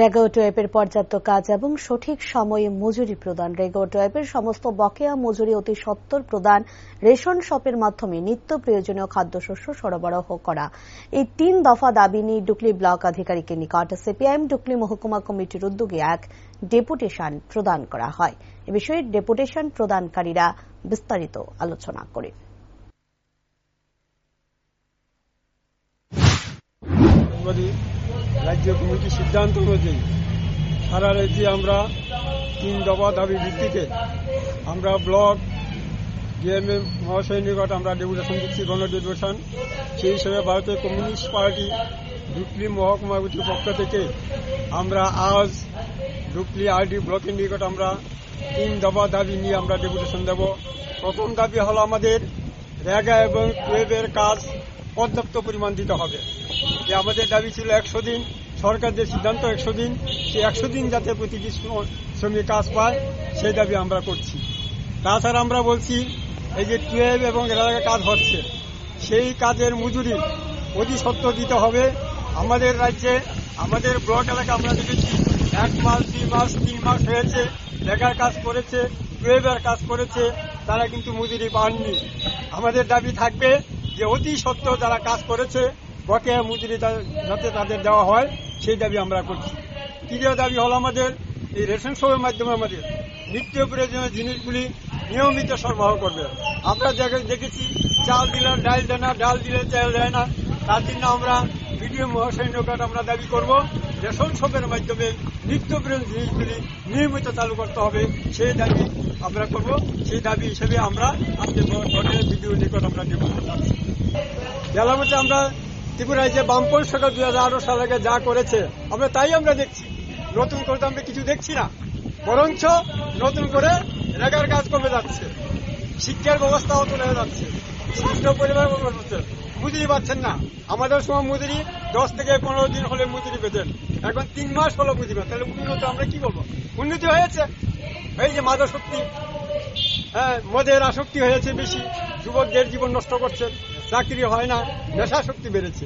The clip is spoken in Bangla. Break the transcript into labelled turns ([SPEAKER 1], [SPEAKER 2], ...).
[SPEAKER 1] রেগোটোয়েপের পর্যাপ্ত কাজ এবং সঠিক সময়ে মজুরি প্রদান। রেগোটোয়েপের সমস্ত বকেয়া মজুরি অতি সত্বর প্রদান রেশন শপের মাধ্যমে নিত্য প্রয়োজনীয় খাদ্যশস্য সরবরাহ করা। এই তিন দফা দাবি নিয়ে ডুকলি ব্লক আধিকারিকের নিকট সিপিআইএম ডুকলি মহকুমা কমিটির উদ্যোগে এক ডেপুটেশন প্রদান করা হয়। এ বিষয়ে ডেপুটেশন প্রদানকারীরা বিস্তারিত আলোচনা করে।
[SPEAKER 2] রাজ্য কমিটির সিদ্ধান্ত অনুযায়ী সারা রাজ্যে আমরা তিন দফা দাবি ভিত্তিতে আমরা ব্লক, ডিএমএম মহাশয়ের নিকট আমরা ডেপুটেশন দিচ্ছি, গণ ডেপুটেশন। সেই হিসেবে ভারতীয় কমিউনিস্ট পার্টি ডুকলি মহকুমা কমিটির পক্ষ থেকে আমরা আজ ডুকলি আরডি ব্লকের নিকট আমরা তিন দফা দাবি নিয়ে আমরা ডেপুটেশন দেব। প্রথম দাবি হলো আমাদের রেগা এবং টুয়েবের কাজ পর্যাপ্ত পরিমাণ দিতে হবে। যে আমাদের দাবি ছিল একশো দিন, সরকার যে সিদ্ধান্ত একশো দিন সেই একশো দিন যাতে প্রতিটি শ্র- শ্রমিক কাজ পায়, সেই দাবি আমরা করছি। তাছাড়া আমরা বলছি, এই যে টুয়েলভ এবং এলাকায় কাজ হচ্ছে, সেই কাজের মজুরি অতি সত্য দিতে হবে। আমাদের রাজ্যে, আমাদের ব্লক এলাকা আমরা দেখেছি, এক মাস, দুই মাস, তিন মাস হয়েছে লেখার কাজ করেছে, টুয়েলভের কাজ করেছে, তারা কিন্তু মজুরি পাননি। আমাদের দাবি থাকবে যে অতি সত্য যারা কাজ করেছে, বকেয়া মজুরি যাতে তাদের দেওয়া হয়, সেই দাবি আমরা করছি। তৃতীয় দাবি হল আমাদের এই রেশন শপের মাধ্যমে আমাদের নিত্য প্রয়োজনীয় জিনিসগুলি নিয়মিত সরবরাহ করবে। আমরা দেখে- দেখেছি, চাল দিলে ডাল দেয় না ডাল দিলে চাল দেয় না। তার জন্য আমরা বিডিও মহাশয় আমরা দাবি করব রেশন শপের মাধ্যমে নিত্য প্রয়োজনীয় জিনিসগুলি নিয়মিত চালু করতে হবে, সেই দাবি আমরা করব, সেই দাবি হিসেবে আমরা আজকে গঠনের বিডিও নিকট আমরা দেব জেলা মধ্যে আমরা ত্রিপুরায় যে বামপন সরকার দুই হাজার আঠারো সাল আগে যা করেছে, আমরা তাই আমরা দেখছি। নতুন করে তো আমরা কিছু দেখছি না, বরঞ্চ নতুন করে রেগার কাজ কমে যাচ্ছে, শিক্ষার ব্যবস্থাও চলে যাচ্ছে সুস্থ পরিবার হচ্ছে। মুদিরি পাচ্ছেন না। আমাদের সময় মজুরি দশ থেকে পনেরো দিন হলে মজুরি পেতেন। এখন তিন মাস হলো মজুরি। তাহলে উন্নত আমরা কি করব উন্নতি হয়েছে। এই যে মাদক শক্তি হ্যাঁ মদের আসক্তি হয়েছে বেশি। যুবকদের জীবন নষ্ট করছে, চাকরি হয় না নেশা শক্তি বেড়েছে।